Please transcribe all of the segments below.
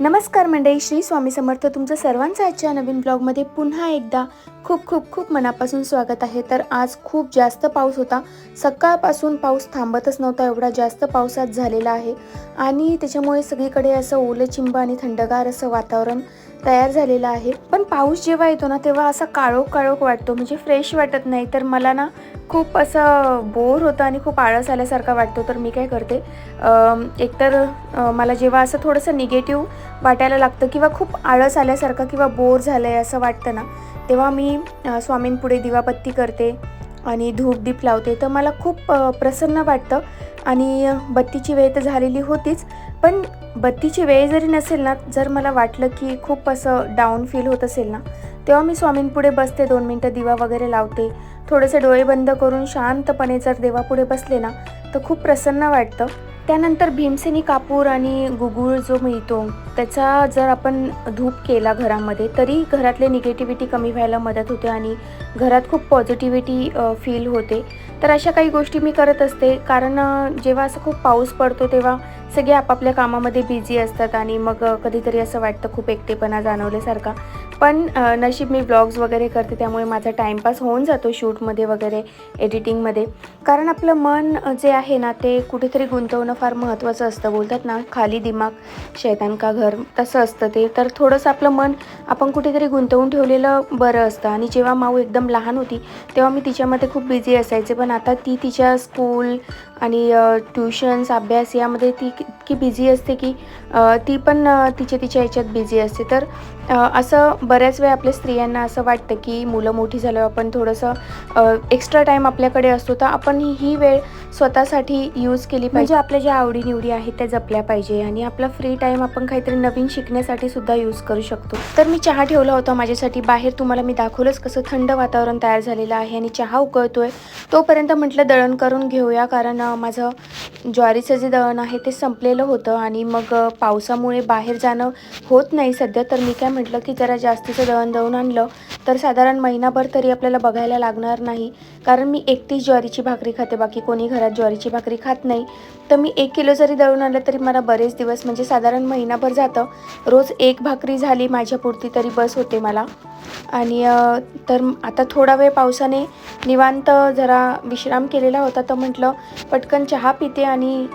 नमस्कार मंडळी श्री स्वामी समर्थ तुमचं सर्वांचं आजच्या नवीन ब्लॉगमध्ये पुन्हा एकदा खूप खूप खूप मनापासून स्वागत आहे. तर आज खूप जास्त पाऊस होता. सकाळपासून पाऊस थांबतच नव्हता एवढा जास्त पावसात झालेला आहे. आणि त्याच्यामुळे सगळीकडे असं ओलं चिंब आणि थंडगार असं वातावरण तयार झालेला आहे. पण पाऊस जेव्हा येतो ना तेव्हा असा काळोख काळोख वाटतो. म्हणजे फ्रेश वाटत नाही. तर मला ना खूप असं बोर होतं आणि खूप आळस आल्यासारखा वाटतो. तर मी काय करते एकतर मला जेव्हा असं थोडंसं निगेटिव्ह वाटायला लागतं किंवा खूप आळस आल्यासारखं किंवा बोर झालं आहे असं वाटतं ना तेव्हा मी स्वामींपुढे दिवाबत्ती करते. आणि धूप दीप लावते. तर मला खूप प्रसन्न वाटतं. आणि बत्तीची वेळ तर झालेली होतीच. पण बत्तीची वेळ जरी नसेल ना जर मला वाटलं की खूप असं डाऊन फील होत असेल ना तेव्हा मी स्वामींपुढे बसते. दोन मिनटं दिवा वगैरे लावते. थोडेसे डोळे बंद करून शांतपणे जर देवापुढे बसले ना तर खूप प्रसन्न वाटतं. त्यानंतर भीमसेनी कापूर आणि गुगुळ जो मिळतो त्याचा जर आपण धूप केला घरामध्ये तरी घरातले निगेटिव्हिटी कमी व्हायला मदत होते आणि घरात खूप पॉझिटिव्हिटी फील होते. तर अशा काही गोष्टी मी करत असते. कारण जेव्हा असं खूप पाऊस पडतो तेव्हा सगळे आपापल्या कामामध्ये बिझी असतात आणि मग कधीतरी असं वाटतं खूप एकटेपणा जाणवल्यासारखा. पण नशीब मी ब्लॉग्स वगैरे करते त्यामुळे माझा टाईमपास होऊन जातो शूटमध्ये वगैरे एडिटिंगमध्ये कारण आपलं मन जे आहे ना ते कुठेतरी गुंतवणं फार महत्त्वाचं असतं. बोलतात ना खाली दिमाग शैतान का घर? तसं असतं ते. तर थोडंसं आपलं मन आपण कुठेतरी गुंतवून ठेवलेलं बरं असतं. आणि जेव्हा माऊ एकदम लहान होती तेव्हा मी तिच्यामध्ये खूप बिझी असायचे. पण आता ती तिच्या स्कूल आणि ट्युशन्स अभ्यास यामध्ये ती इतकी बिझी असते की ती पण तिच्या तिच्या ह्याच्यात बिझी असते. तर असं बऱ्याच वेळा आपल्या स्त्रियांना असं वाटतं की मुलं मोठी झाल्यावर आपण थोडंसं एक्स्ट्रा टाईम आपल्याकडे असतो. तर आपण ही- ही वेळ स्वतःसाठी यूज केली पाहिजे. म्हणजे आपल्या ज्या आवडीनिवडी आहेत त्या जपल्या पाहिजे. आणि आपला फ्री टाईम आपण काहीतरी नवीन शिकण्यासाठी सुद्धा यूज करू शकतो. तर मी चहा ठेवला होता माझ्यासाठी. बाहेर तुम्हाला मी दाखवलंच कसं थंड वातावरण तयार झालेलं आहे आणि चहा उकळतोय. तोपर्यंत म्हटलं दळण करून घेऊया. कारण माझं ज्वारीचं जे दळण आहे ते संपलेलं होतं आणि मग पावसामुळे बाहेर जाणं होत नाही सध्या. तर मी काय म्हटलं की जरा जास्तीचं दळण दळून आणलं. तर साधारण महिनाभर तरी आपल्याला बघायला लागणार नाही. कारण मी एकटीच ज्वारीची भाकरी खाते बाकी कोणी घरात ज्वारीची भाकरी खात नाही. तर मी एक किलो जरी दळून आलं तरी मला बरेच दिवस म्हणजे साधारण महिनाभर जातं. रोज एक भाकरी झाली माझ्यापुरती तरी बस होते मला. आणि तर आता थोडा वेळ पावसाने निवांत जरा विश्राम केलेला होता तर म्हटलं पटकन चहा पिते आणि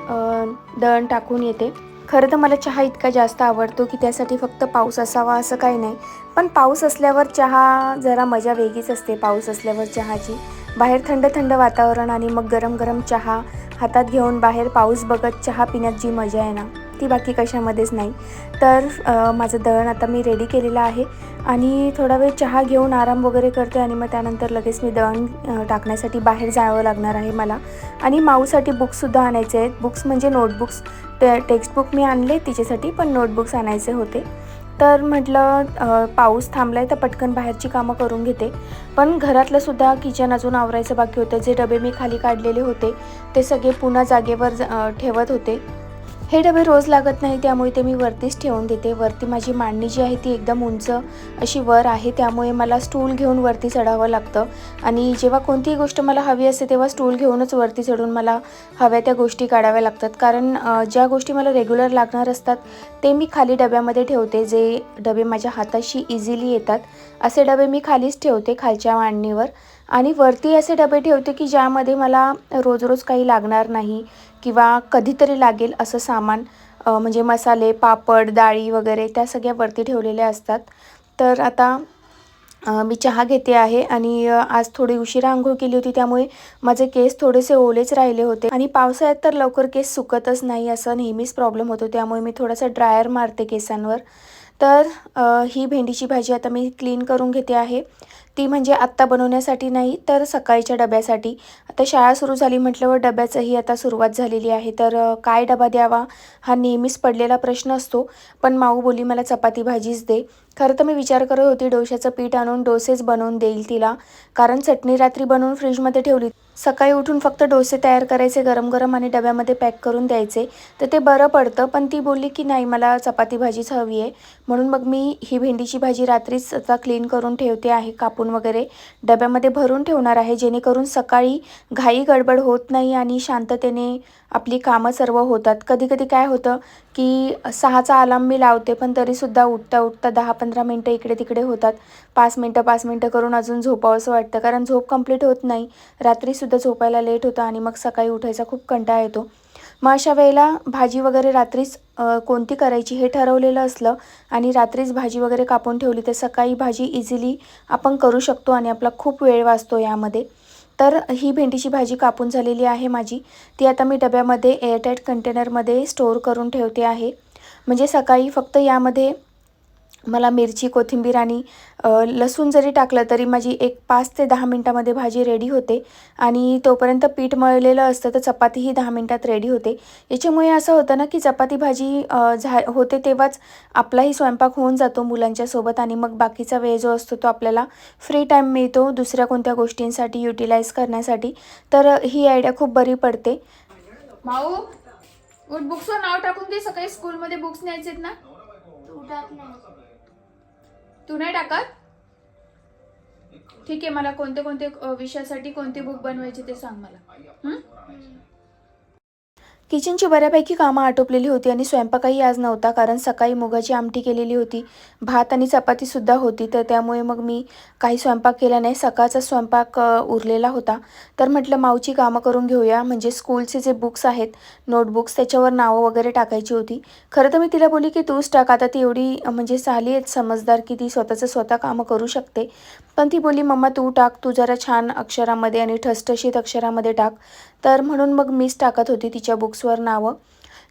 दळण टाकून येते. खरं तर मला चहा इतका जास्त आवडतो की त्यासाठी फक्त पाऊस असावा असं काही नाही. पण पाऊस असल्यावर चहा जरा मजा वेगळीच असते पाऊस असल्यावर चहाची. बाहेर थंड थंड वातावरण आणि मग गरम गरम चहा हातात घेऊन बाहेर पाऊस बघत चहा पिण्यात जी मजा आहे ना ती बाकी कशामध्येच नाही. तर माझं दळण आता मी रेडी केलेलं आहे. आणि थोडा वेळ चहा घेऊन आराम वगैरे करते आणि मग त्यानंतर लगेच मी दळण टाकण्यासाठी बाहेर जावं लागणार आहे मला. आणि माऊसाठी बुक्ससुद्धा आणायचे आहेत. बुक्स म्हणजे नोटबुक्स ते टेक्स्टबुक मी आणले तिच्यासाठी पण नोटबुक्स आणायचे होते. तर म्हटलं पाऊस थांबला आहे तर पटकन बाहेरची कामं करून घेते. पण घरातलंसुद्धा किचन अजून आवरायचं बाकी होतं. जे डबे मी खाली काढलेले होते ते सगळे पुन्हा जागेवर ठेवत होते. हे डबे रोज लागत नाही त्यामुळे ते मी वरतीच ठेवून देते. वरती माझी मांडणी जी आहे ती एकदम उंच अशी वर आहे त्यामुळे मला स्टूल घेऊन वरती चढावं लागतं. आणि जेव्हा कोणतीही गोष्ट मला हवी असते तेव्हा स्टूल घेऊनच वरती चढून मला हव्या त्या गोष्टी काढाव्या लागतात. कारण ज्या गोष्टी मला रेग्युलर लागणार असतात ते मी खाली डब्यामध्ये ठेवते जे डबे माझ्या हाताशी इझिली येतात. असे डबे मी खालीच ठेवते खालच्या मांडणीवर. आणि वरती असे डबे ठेवते की ज्यामध्ये मला रोज रोज काही लागणार नाही किंवा कधीतरी लागेल असं सामान म्हणजे मसाले पापड डाळी वगैरे त्या सगळ्या वरती ठेवलेल्या असतात. तर आता मी चहा घेते आहे आणि आज थोडी उशिरा आंघोळ केली होती त्यामुळे माझे केस थोडेसे ओलेच राहिले होते. आणि पावसाळ्यात तर लवकर केस सुकतच नाही असं नेहमीच प्रॉब्लेम होतो त्यामुळे मी थोडासा ड्रायर मारते केसांवर. तर ही भेंडीची भाजी आता मी क्लीन करून घेते आहे. ती म्हणजे आत्ता बनवण्यासाठी नाही तर सकाळच्या डब्यासाठी. आता शाळा सुरू झाली म्हटल्यावर डब्याचंही आता सुरुवात झालेली आहे. तर काय डबा द्यावा हा नेहमीच पडलेला प्रश्न असतो. पण माऊ बोली मला चपाती भाजीच दे. खरं तर मी विचार करत होती डोशाचं पीठ आणून डोसेच बनवून देईल तिला. कारण चटणी रात्री बनवून फ्रीजमध्ये ठेवली सकाळी उठून फक्त डोसे तयार करायचे गरम गरम आणि डब्यामध्ये पॅक करून द्यायचे. तर ते बरं पडतं पण ती बोलली की नाही मला चपाती भाजीच हवी आहे. म्हणून मग मी ही भेंडीची भाजी रात्रीच आता क्लीन करून ठेवते आहे कापून वगैरे डब्यामध्ये भरून ठेवणार आहे जेणेकरून सकाळी घाई गडबड होत नाही आणि शांततेने आपली कामं सर्व होतात. कधी कधी काय होतं की सहाचा अलार्म मी लावते पण तरीसुद्धा उठता उठता दहा पंधरा मिनटं इकडे तिकडे होतात. पाच मिनटं पाच मिनटं करून अजून झोपावंसं वाटतं. कारण झोप कंप्लीट होत नाही. रात्रीसुद्धा झोपायला लेट होतं आणि मग सकाळी उठायचा खूप कंटाळा येतो. मग अशा वेळेला भाजी वगैरे रात्रीच कोणती करायची हे ठरवलेलं असलं आणि रात्रीच भाजी वगैरे कापून ठेवली तर सकाळी भाजी इझिली आपण करू शकतो आणि आपला खूप वेळ वाचतो यामध्ये. तर ही भेंडीची भाजी कापून झालेली आहे माझी. ती आता मी डब्यामध्ये एअरटाईट कंटेनरमध्ये स्टोअर करून ठेवते आहे. म्हणजे सकाळी फक्त यामध्ये मला मिरची कोथिंबीर आणि लसूण जरी टाकलं तरी माझी एक पाच ते दहा मिनटामध्ये भाजी रेडी होते. आणि तोपर्यंत पीठ मळलेलं असतं तर चपातीही दहा मिनटात रेडी होते. याच्यामुळे असं होतं ना की चपाती भाजी झा होते तेव्हाच आपलाही स्वयंपाक होऊन जातो मुलांच्या सोबत आणि मग बाकीचा वेळ जो असतो तो आपल्याला फ्री टाईम मिळतो दुसऱ्या कोणत्या गोष्टींसाठी युटिलाइज करण्यासाठी. तर ही आयडिया खूप बरी पडते. माऊ उठ बुक्सवर नाव टाकून दे. सकाळी स्कूलमध्ये बुक्स न्यायचे ना? तू नाही टाकत? ठीक आहे मला कोणते कोणते विषयासाठी कोणती बुक बनवायची ते सांग मला. किचनची बऱ्यापैकी कामं आटोपलेली होती आणि स्वयंपाकही आज नव्हता कारण सकाळी मुगाची आमटी केलेली होती भात आणि चपातीसुद्धा होती. तर त्यामुळे मग मी काही स्वयंपाक केला नाही. सकाळचा स्वयंपाक उरलेला होता. तर म्हटलं माऊची कामं करून घेऊया. म्हणजे स्कूलचे जे बुक्स आहेत नोटबुक्स त्याच्यावर नावं वगैरे टाकायची होती. खरं तर मी तिला बोलली की तूच टाक. आता ती एवढी म्हणजे झाली आहेत समजदार की ती स्वतःचं स्वतः कामं करू शकते. पण ती बोली मम्मा तू टाक तू जरा छान अक्षरामध्ये आणि ठसठशीत अक्षरामध्ये टाक. तर म्हणून मग मीच टाकत होती तिच्या बुक्सवर नावं.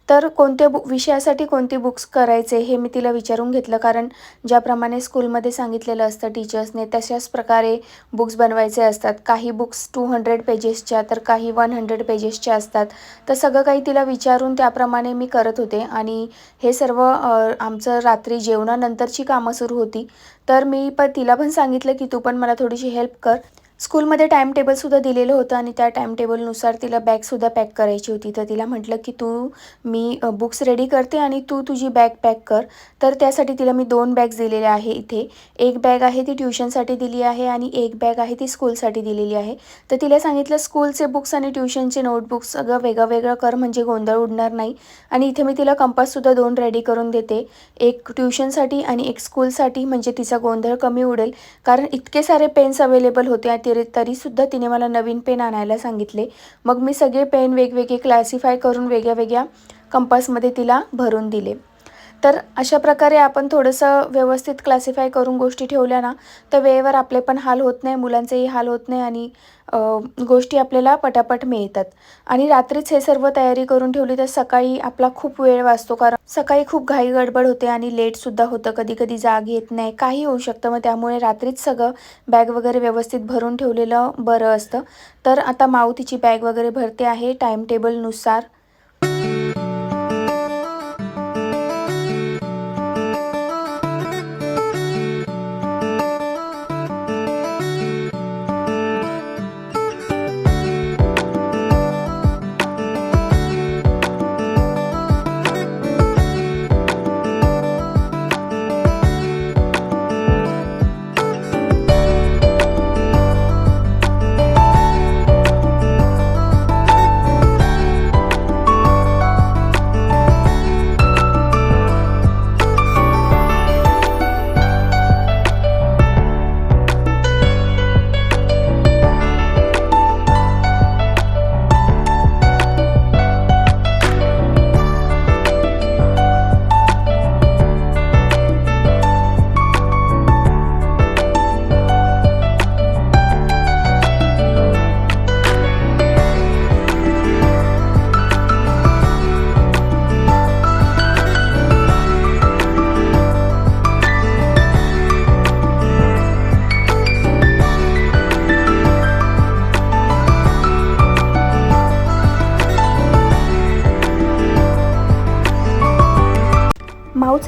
तर कोणत्या बु विषयासाठी कोणते बुक्स करायचे हे मी तिला विचारून घेतलं. कारण ज्याप्रमाणे स्कूलमध्ये सांगितलेलं असतं टीचर्सने तशाच प्रकारे बुक्स बनवायचे असतात. काही बुक्स टू हंड्रेड पेजेसच्या तर काही वन हंड्रेड पेजेसच्या असतात. तर सगळं काही तिला विचारून त्याप्रमाणे मी करत होते. आणि हे सर्व आमचं रात्री जेवणानंतरची कामं सुरू होती. तर मी पण तिला पण सांगितलं की तू पण मला थोडीशी हेल्प कर. स्कूलमध्ये टाईम टेबलसुद्धा दिलेलं होतं आणि त्या टाईम टेबलनुसार तिला बॅगसुद्धा पॅक करायची होती. तर तिला म्हटलं की तू मी बुक्स रेडी करते आणि तू तुझी बॅग पॅक कर. तर त्यासाठी तिला मी दोन बॅग्स दिलेल्या आहे इथे. एक बॅग आहे ती ट्युशनसाठी दिली आहे आणि एक बॅग आहे ती स्कूलसाठी दिलेली आहे. तर तिला सांगितलं स्कूलचे बुक्स आणि ट्युशनचे नोटबुक्स सगळं वेगळं वेगळं कर म्हणजे गोंधळ उडणार नाही. आणि इथे मी तिला कंपाससुद्धा दोन रेडी करून देते. एक ट्युशनसाठी आणि एक स्कूलसाठी म्हणजे तिचा गोंधळ कमी उडेल. कारण इतके सारे पेन्स अवेलेबल होते आणि तरी तरीसुद्धा तिने मला नवीन पेन आणायला सांगितले. मग मी सगळे पेन वेगवेगळे क्लासिफाय करून वेगळ्या वेगळ्या कंपासमध्ये तिला भरून दिले. तर अशा प्रकारे आपण थोडंसं व्यवस्थित क्लासिफाय करून गोष्टी ठेवल्या ना तर वेळेवर आपले पण हाल होत नाही मुलांचेही हाल होत नाही आणि गोष्टी आपल्याला पटापट मिळतात. आणि रात्रीच हे सर्व तयारी करून ठेवली तर सकाळी आपला खूप वेळ वाचतो कारण सकाळी खूप घाई गडबड होते आणि लेटसुद्धा होतं कधी कधी जाग येत नाही काही होऊ शकतं. मग त्यामुळे रात्रीच सगळं बॅग वगैरे व्यवस्थित भरून ठेवलेलं बरं असतं. तर आता माऊ तिची बॅग वगैरे भरते आहे टाईम टेबलनुसार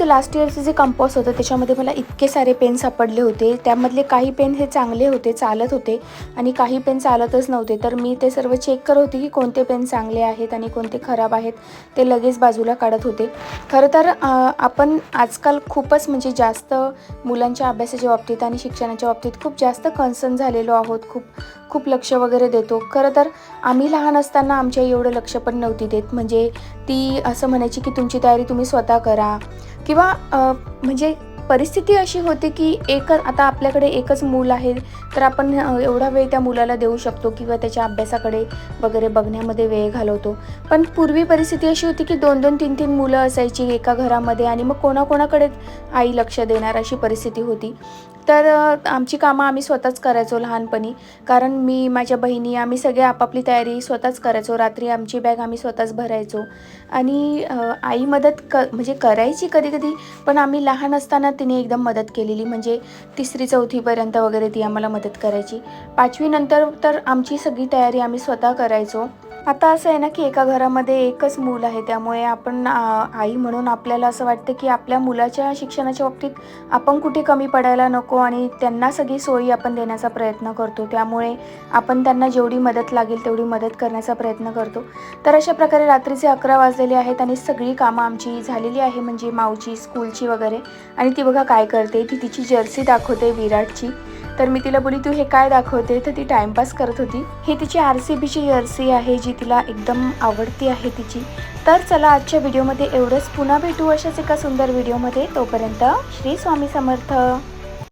आमचं लास्ट इयरचं जे कंपॉस होतं त्याच्यामध्ये मला इतके सारे पेन सापडले होते. त्यामधले काही पेन हे चांगले होते चालत होते आणि काही पेन चालतच नव्हते. तर मी ते सर्व चेक करत होते की कोणते पेन चांगले आहेत आणि कोणते खराब आहेत ते लगेच बाजूला काढत होते. खरं तर आपण आजकाल खूपच म्हणजे जास्त मुलांच्या अभ्यासाच्या बाबतीत आणि शिक्षणाच्या बाबतीत खूप जास्त कन्सर्न झालेलो आहोत. खूप खूप लक्ष वगैरे देतो. खरं तर आम्ही लहान असताना आमच्या एवढं लक्ष पण नव्हती देत. म्हणजे ती असं म्हणायची की तुमची तयारी तुम्ही स्वतः करा. किंवा म्हणजे परिस्थिती अशी होती की एक आता आपल्याकडे एकच मूल आहे तर आपण एवढा वेळ त्या मुलाला देऊ शकतो किंवा त्याच्या अभ्यासाकडे वगैरे बघण्यामध्ये वेळ घालवतो. पण पूर्वी परिस्थिती अशी होती की दोन दोन तीन तीन मुलं असायची एका घरामध्ये आणि मग कोणाकोणाकडे आई लक्ष देणार अशी परिस्थिती होती. तर आमची कामं आम्ही स्वतःच करायचो लहानपणी. कारण मी माझ्या बहिणी आम्ही सगळे आपापली तयारी स्वतःच करायचो. रात्री आमची बॅग आम्ही स्वतःच भरायचो. आणि आई मदत क म्हणजे करायची कधी कधी पण आम्ही लहान असताना तिने एकदम मदत केलेली. म्हणजे तिसरी चौथीपर्यंत वगैरे ती आम्हाला मदत करायची. पाचवीनंतर तर आमची सगळी तयारी आम्ही स्वतः करायचो. आता असं आहे ना की एका घरामध्ये एकच मूल आहे त्यामुळे आपण आई म्हणून आपल्याला असं वाटतं की आपल्या मुलाच्या शिक्षणाच्या बाबतीत आपण कुठे कमी पडायला नको आणि त्यांना सगळी सोयी आपण देण्याचा प्रयत्न करतो. त्यामुळे आपण त्यांना जेवढी मदत लागेल तेवढी मदत करण्याचा प्रयत्न करतो. तर अशा प्रकारे रात्रीचे अकरा वाजलेले आहेत आणि सगळी कामं आमची झालेली आहे म्हणजे माऊची स्कूलची वगैरे. आणि ती बघा काय करते ती तिची जर्सी दाखवते विराटची. तर मी तिला बोली तू हे काय दाखवते? तर ती टाइमपास करत होती. ही तिची आर सी बीची जर्सी आहे जी तिला एकदम आवडती आहे तिची. तर चला आजच्या व्हिडिओमध्ये एवढंच. पुन्हा भेटू अशाच एका सुंदर व्हिडिओमध्ये तोपर्यंत श्री स्वामी समर्थ.